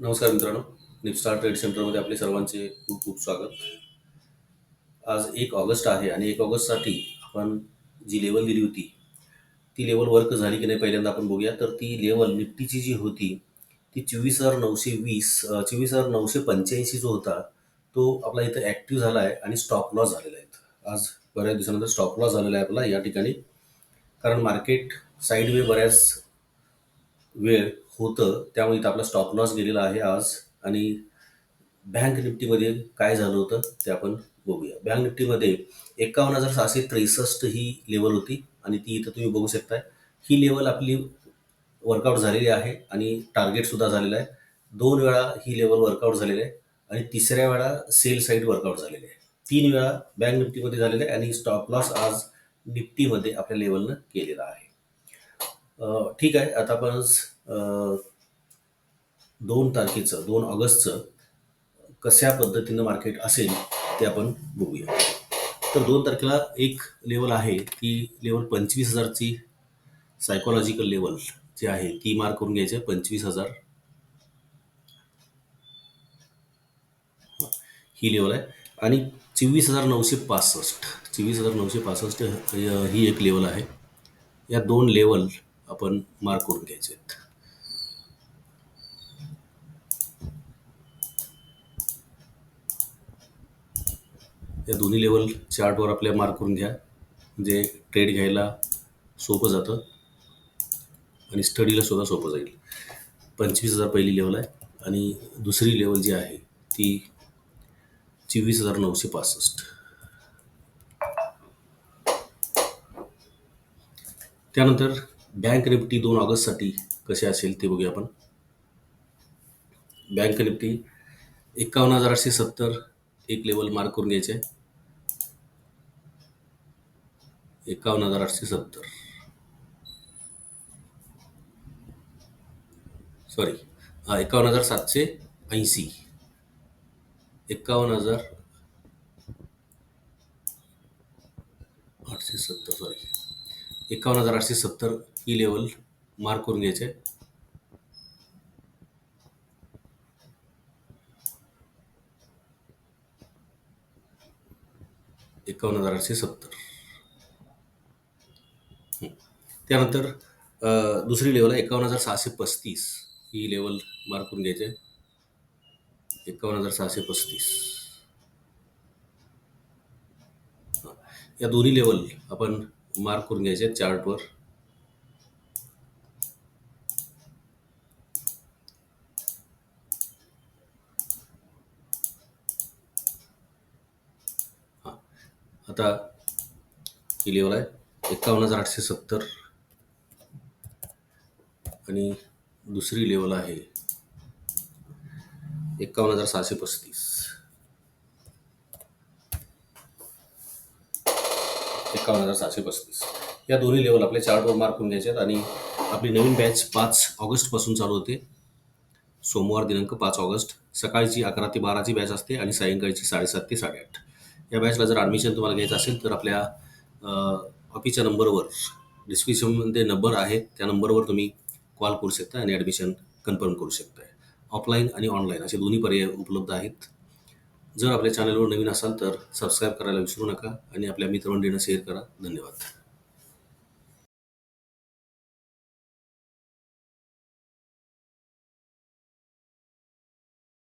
नमस्कार मित्रांनो. निपस्टार ट्रेड सेंटरमध्ये आपले सर्वांचे खूप खूप स्वागत. आज एक ऑगस्ट आहे आणि एक ऑगस्टसाठी आपण जी लेवल दिली होती ती लेवल वर्क झाली की नाही पहिल्यांदा आपण बघूया. तर ती लेवल निफ्टीची जी होती ती चोवीस हजार नऊशे वीस चोवीस हजार नऊशे पंच्याऐंशी जो होता तो आपला इथं ॲक्टिव्ह झाला आहे आणि स्टॉप लॉस झालेला आहे आज बऱ्याच दिवसानंतर स्टॉप लॉस झालेला आहे आपला या ठिकाणी. कारण मार्केट साईडवे बऱ्याच वेळ होतं त्यामुळे इथं आपला स्टॉप लॉस गेलेला आहे आज. आणि बँक निफ्टीमध्ये काय झालं होतं ते आपण बघूया. बँक निफ्टीमध्ये एकावन्न हजार सहाशे त्रेसष्ट ही लेवल होती आणि ती इथं तुम्ही बघू शकताय. ही लेवल आपली वर्कआउट झालेली आहे आणि टार्गेटसुद्धा झालेलं आहे. दोन वेळा ही लेवल वर्कआउट झालेली आहे आणि तिसऱ्या वेळा सेल साईड वर्कआउट झालेली आहे. तीन वेळा बँक निफ्टीमध्ये झालेलं आहे आणि स्टॉप लॉस आज निफ्टीमध्ये आपल्या लेवलनं केलेला आहे. ठीक आहे आता आपण दोन तारखेचं दोन ऑगस्टचं कशा पद्धतीनं मार्केट असेल ते आपण बघूया. तर दोन तारखेला एक लेवल आहे ती लेवल पंचवीस हजारची सायकोलॉजिकल लेवल जी आहे ती मार्क करून घ्यायची आहे पंचवीस हजार. ही लेवल आहे. आणि चोवीस हजार नऊशे पासष्ट चोवीस हजार नऊशे पासष्ट ही एक लेवल आहे. या दोन लेवल आपण मार्क करून घ्यायचे आहेत. या दोन्ही लेवल चार्टवर आपल्या मार्क करून घ्या. म्हणजे ट्रेड घ्यायला सोपं जातं. आणि स्टडीला सुद्धा सोपं जाईल. पंचवीस हजार पहिली लेवल आहे. आणि दुसरी लेवल जी आहे ती चोवीस हजार नऊशे पासष्ट. त्यानंतर बँक निफ्टी दोन ऑगस्टसाठी कसे असेल ते बघूया आपण. बँक निफ्टी एकावन्न हजार आठशे सत्तर एक लेवल मार्क करून घ्यायचे. आहे एकावन्न हजार आठशे सत्तर. सॉरी हा एकावन्न हजार सातशे ऐंशी. एकावन्न हजार आठशे सत्तर सॉरी एकावन्न हजार आठशे सत्तर ही लेवल मार्क करून घ्यायचे. आहे एकावन्न हजार आठशे सत्तर हं. त्यानंतर दुसरी लेवल आहे एकावन्न हजार सहाशे पस्तीस. ही लेवल मार्क करून घ्यायची. आहे एकावन्न हजार सहाशे पस्तीस. या दोन्ही लेवल आपण मार्क करून घ्यायचे चार्टवर आता ही लेवल आहे एकावन्न हजार आठशे सत्तर. आणि दुसरी लेवल आहे एकावन्न हजार सहाशे पस्तीस. एकावन्न हजार सहाशे पस्तीस. या दोन्ही लेवल आपल्या चार्टवर मार्क करून घ्यायचे आहेत आणि आपली नवीन बॅच पाच ऑगस्टपासून चालू होते. सोमवार दिनांक पाच ऑगस्ट. सकाळची अकरा ते बाराची बॅच असते आणि सायंकाळची साडेसात ते साडेआठ. या बॅचला जर ॲडमिशन तुम्हाला घ्यायचं असेल तर आपल्या ऑफिसच्या नंबरवर डिस्क्रिप्शनमध्ये नंबर आहे. त्या नंबरवर तुम्ही कॉल करू शकता आणि ॲडमिशन कन्फर्म करू शकताय. ऑफलाईन आणि ऑनलाईन असे दोन्ही पर्याय उपलब्ध आहेत. जर आपल्या चॅनलवर नवीन असाल तर सबस्क्राईब करायला विसरू नका आणि आपल्या मित्रमंडळींना शेअर करा. धन्यवाद.